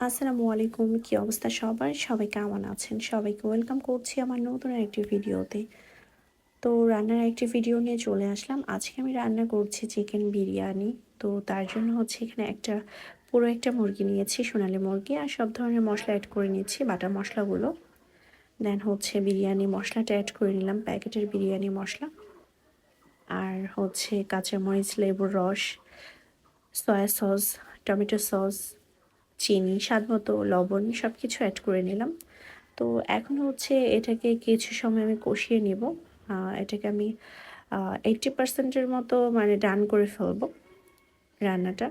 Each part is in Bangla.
আসসালামু আলাইকুম, কি অবস্থা সবার? সবাই কেমন আছেন? সবাইকে ওয়েলকাম করছি আমার নতুন একটি ভিডিওতে। তো রান্নার একটি ভিডিও নিয়ে চলে আসলাম। আজকে আমি রান্না করছি চিকেন বিরিয়ানি। তো তার জন্য হচ্ছে এখানে একটা, পুরো একটা মুরগি নিয়েছি, সোনালি মুরগি, আর সব ধরনের মশলা অ্যাড করে নিয়েছি, বাটার মশলাগুলো। দেন হচ্ছে বিরিয়ানি মশলাটা অ্যাড করে নিলাম, প্যাকেটের বিরিয়ানি মশলা। আর হচ্ছে কাঁচামরিচ, লেবুর রস সয়া সস টমেটো সস চিনি, স্বাদ মতো লবণ সব কিছু অ্যাড করে নিলাম। তো এখন হচ্ছে এটাকে কিছু সময় আমি কষিয়ে নিব। এটাকে আমি এইটটি পার্সেন্টের মতো মানে ডান করে ফেলব রান্নাটা।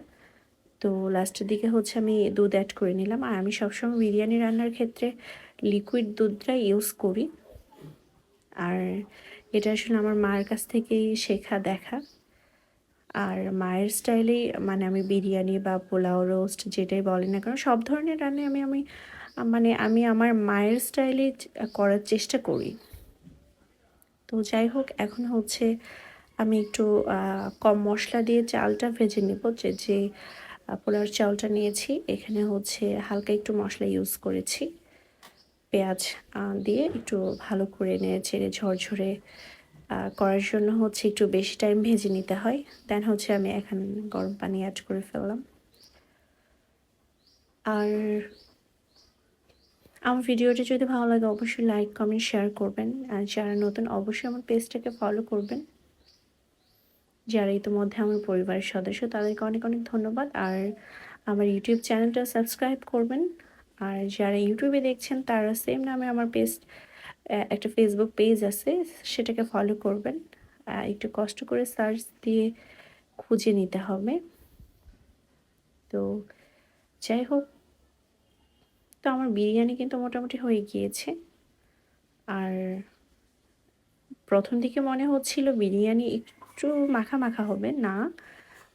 তো লাস্টের দিকে হচ্ছে আমি দুধ অ্যাড করে নিলাম। আর আমি সবসময় বিরিয়ানি রান্নার ক্ষেত্রে লিকুইড দুধটা ইউজ করি। আর এটা আসলে আমার মার কাছ থেকেই শেখা, দেখা। আর মায়ের স্টাইলেই মানে আমি বিরিয়ানি বা পোলাও রোস্ট যেটাই বলেন না কেন, সব ধরনের রান্না আমি আমি মানে আমি আমার মায়ের স্টাইলে করার চেষ্টা করি। তো যাই হোক, এখন হচ্ছে আমি একটু কম মশলা দিয়ে চালটা ভেজে নেব যে যে পোলার চালটা নিয়েছি। এখানে হচ্ছে হালকা একটু মশলা ইউজ করেছি। পেঁয়াজ দিয়ে একটু ভালো করে নিয়ে ছেড়ে ঝরঝরে করার জন্য হচ্ছে একটু বেশি টাইম ভেজে নিতে হয়। দেন হচ্ছে আমি এখন গরম পানি অ্যাড করে ফেললাম। আর আমার ভিডিওটা যদি ভালো লাগে, অবশ্যই লাইক কমেন্ট শেয়ার করবেন। আর যারা নতুন, অবশ্যই আমার পেজটাকে ফলো করবেন। যারা ইতিমধ্যে আমার পরিবারের সদস্য, তাদেরকে অনেক অনেক ধন্যবাদ। আর আমার ইউটিউব চ্যানেলটা সাবস্ক্রাইব করবেন। আর যারা ইউটিউবে দেখছেন, তারা সেম নামে আমার পেজ একটা ফেসবুক পেজ আছে, সেটাকে ফলো করবেন। একটু কষ্ট করে সার্চ দিয়ে খুঁজে নিতে হবে। তো যাই হোক, তো আমার বিরিয়ানি কিন্তু মোটামুটি হয়ে গিয়েছে। আর প্রথম দিকে মনে হচ্ছিল বিরিয়ানি একটু মাখা মাখা হবে, না।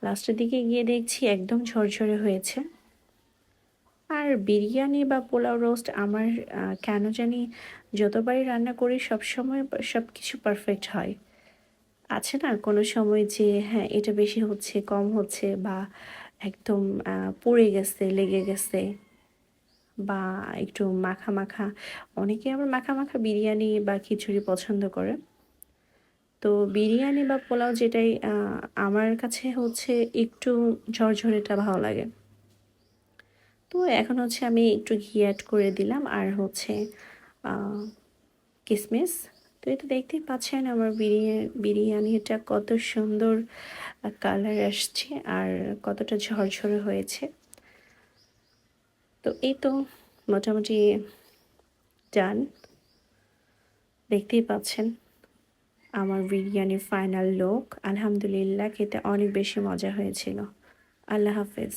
লাস্টের দিকে গিয়ে দেখছি একদম ঝরঝরে হয়েছে। আর বিরিয়ানি বা পোলাও রোস্ট আমার কেন জানি যতবারই রান্না করি সব সময় সব কিছু পারফেক্ট হয়। আছে না কোনো সময় যে হ্যাঁ এটা বেশি হচ্ছে, কম হচ্ছে বা একদম পুড়ে গেছে, লেগে গেছে বা একটু মাখা মাখা। অনেকে আবার মাখা মাখা বিরিয়ানি বা খিচুড়ি পছন্দ করে। তো বিরিয়ানি বা পোলাও যেটাই আমার কাছে হচ্ছে একটু ঝরঝরেটা ভালো লাগে। তো এখন হচ্ছে আমি একটু ঘি অ্যাড করে দিলাম। আর হচ্ছে কিসমিস। তো এটা দেখতেই পাচ্ছেন আমার বিরিয়ানি বিরিয়ানিটা কত সুন্দর কালার আসছে আর কতটা ঝরঝরে হয়েছে। তো এই তো মোটামুটি ডান দেখতেই পাচ্ছেন আমার বিরিয়ানির ফাইনাল লোক আলহামদুলিল্লাহ, খেতে অনেক বেশি মজা হয়েছিল। আল্লাহ হাফেজ।